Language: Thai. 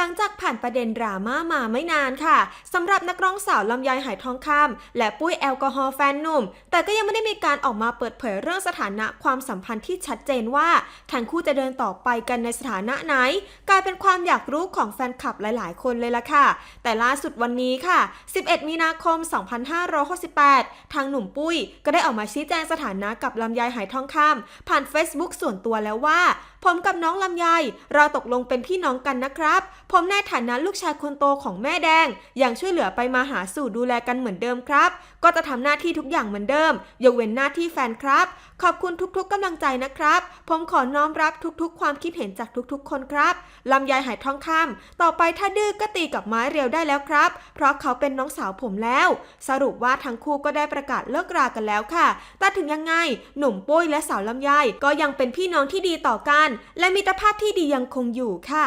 หลังจากผ่านประเด็นดราม่ามาไม่นานค่ะสำหรับนักร้องสาวลำไยหายทองคำและปุ้ยแอลกอฮอล์แฟนหนุ่ม แต่ก็ยังไม่ได้มีการออกมาเปิดเผยเรื่องสถานะความสัมพันธ์ที่ชัดเจนว่าทั้งคู่จะเดินต่อไปกันในสถานะไหน กลายเป็นความอยากรู้ของแฟนคลับหลาย ๆ คนเลยล่ะค่ะ แต่ล่าสุดวันนี้ค่ะ 11 มีนาคม 2568 ทางหนุ่มปุ้ย ก็ได้ออกมาชี้แจงสถานะกับลำไยหายทองคำผ่าน Facebook ส่วนตัวแล้วว่า ผมกับน้องลำไยเราตกลงเป็นพี่น้องกันนะครับผมในฐานะลูกชายคนโตของแม่แดง ยังช่วยเหลือไปมาหาสู่ดูแลกันเหมือนเดิมครับ ก็จะทำหน้าที่ทุกอย่างเหมือนเดิม ยกเว้นหน้าที่แฟนครับ ขอบคุณทุกๆกำลังใจนะครับ ผมขอน้อมรับทุกๆ ความคิดเห็นจากทุกๆ คนครับลำไยหายทองคำต่อไปถ้าดื้อก็ตีกับไม้เรียวได้แล้วครับ เพราะเขาเป็นน้องสาวผมแล้ว สรุปว่าทั้งคู่ก็ได้ประกาศเลิกรากันแล้วค่ะ แต่ถึงยังไง หนุ่มปุ้ยและสาวลำไยก็ยังเป็นพี่น้องที่ดีต่อกัน และมิตรภาพที่ดียังคงอยู่ค่ะ